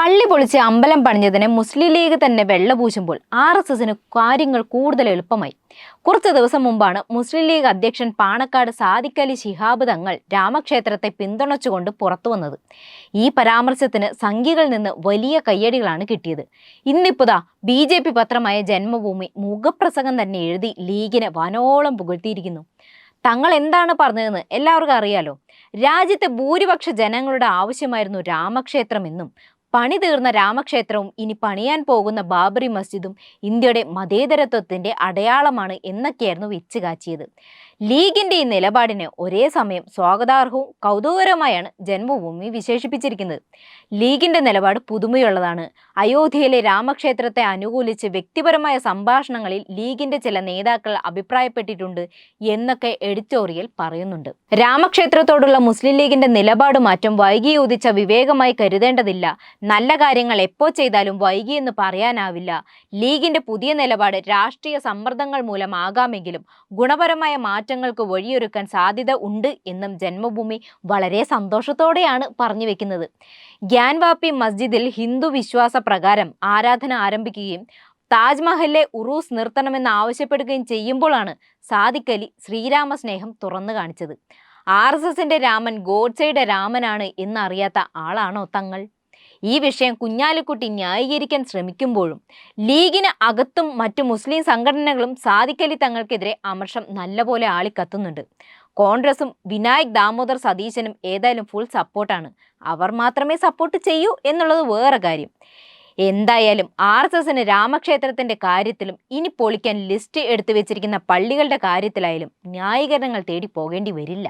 പള്ളി പൊളിച്ച് അമ്പലം പണിഞ്ഞതിന് മുസ്ലിം ലീഗ് തന്നെ വെള്ളപൂശുമ്പോൾ ആർ എസ് എസിന് കാര്യങ്ങൾ കൂടുതൽ എളുപ്പമായി. കുറച്ച് ദിവസം മുമ്പാണ് മുസ്ലിം ലീഗ് അധ്യക്ഷൻ പാണക്കാട് സാദിഖലി ശിഹാബ് തങ്ങൾ രാമക്ഷേത്രത്തെ പിന്തുണച്ചുകൊണ്ട് പുറത്തു വന്നത്. ഈ പരാമർശത്തിന് സംഘികളിൽ നിന്ന് വലിയ കയ്യടികളാണ് കിട്ടിയത്. ഇന്നിപ്പുതാ ബി ജെ പി പത്രമായ ജന്മഭൂമി മുഖപ്രസംഗം തന്നെ എഴുതി ലീഗിനെ വനോളം പുകഴ്ത്തിയിരിക്കുന്നു. തങ്ങൾ എന്താണ് പറഞ്ഞതെന്ന് എല്ലാവർക്കും അറിയാലോ. രാജ്യത്തെ ഭൂരിപക്ഷ ജനങ്ങളുടെ ആവശ്യമായിരുന്നു രാമക്ഷേത്രം എന്നും പണി തീർന്ന രാമക്ഷേത്രവും ഇനി പണിയാൻ പോകുന്ന ബാബറി മസ്ജിദും ഇന്ത്യയുടെ മതേതരത്വത്തിന്റെ അടയാളമാണ് എന്നൊക്കെയായിരുന്നു വെച്ച് കാച്ചിയത്. ലീഗിന്റെ ഈ നിലപാടിനെ ഒരേ സമയം സ്വാഗതാർഹവും കൗതുകകരമായാണ് ജന്മഭൂമി വിശേഷിപ്പിച്ചിരിക്കുന്നത്. ലീഗിന്റെ നിലപാട് പുതുമയുള്ളതാണ്. അയോധ്യയിലെ രാമക്ഷേത്രത്തെ അനുകൂലിച്ച് വ്യക്തിപരമായ സംഭാഷണങ്ങളിൽ ലീഗിന്റെ ചില നേതാക്കൾ അഭിപ്രായപ്പെട്ടിട്ടുണ്ട് എന്നൊക്കെ എഡിറ്റോറിയൽ പറയുന്നുണ്ട്. രാമക്ഷേത്രത്തോടുള്ള മുസ്ലിം ലീഗിന്റെ നിലപാട് മാറ്റം വൈകി ഉദിച്ച വിവേകമായി കരുതേണ്ടതില്ല. നല്ല കാര്യങ്ങൾ എപ്പോ ചെയ്താലും വൈകി എന്ന് പറയാനാവില്ല. ലീഗിന്റെ പുതിയ നിലപാട് രാഷ്ട്രീയ സമ്മർദ്ദങ്ങൾ മൂലമാകാമെങ്കിലും ഗുണപരമായ മാറ്റങ്ങൾക്ക് വഴിയൊരുക്കാൻ സാധ്യത ഉണ്ട് എന്നും ജന്മഭൂമി വളരെ സന്തോഷത്തോടെയാണ് പറഞ്ഞു വെക്കുന്നത്. ഗ്യാൻവാപ്പി മസ്ജിദിൽ ഹിന്ദു വിശ്വാസ പ്രകാരം ആരാധന ആരംഭിക്കുകയും താജ്മഹലിലെ ഉറൂസ് നിർത്തണമെന്ന് ആവശ്യപ്പെടുകയും ചെയ്യുമ്പോഴാണ് സാദിഖ് അലി ശ്രീരാമ സ്നേഹം തുറന്നു കാണിച്ചത്. ആർ എസ് എസിന്റെ രാമൻ ഗോഡ്സയുടെ രാമനാണ് എന്നറിയാത്ത ആളാണോ തങ്ങൾ? ഈ വിഷയം കുഞ്ഞാലിക്കുട്ടി ന്യായീകരിക്കാൻ ശ്രമിക്കുമ്പോഴും ലീഗിന് അകത്തും മറ്റു മുസ്ലിം സംഘടനകളും സാദിഖലി തങ്ങൾക്കെതിരെ അമർഷം നല്ലപോലെ ആളിക്കത്തുന്നുണ്ട്. കോൺഗ്രസും വിനായക് ദാമോദർ സതീശനും ഏതായാലും ഫുൾ സപ്പോർട്ടാണ് അവർ മാത്രമേ സപ്പോർട്ട് ചെയ്യൂ എന്നുള്ളത് വേറെ കാര്യം. എന്തായാലും ആർ എസ് എസിന് രാമക്ഷേത്രത്തിന്റെ കാര്യത്തിലും ഇനി പൊളിക്കാൻ ലിസ്റ്റ് എടുത്തു വെച്ചിരിക്കുന്ന പള്ളികളുടെ കാര്യത്തിലായാലും ന്യായീകരണങ്ങൾ തേടി പോകേണ്ടി വരില്ല.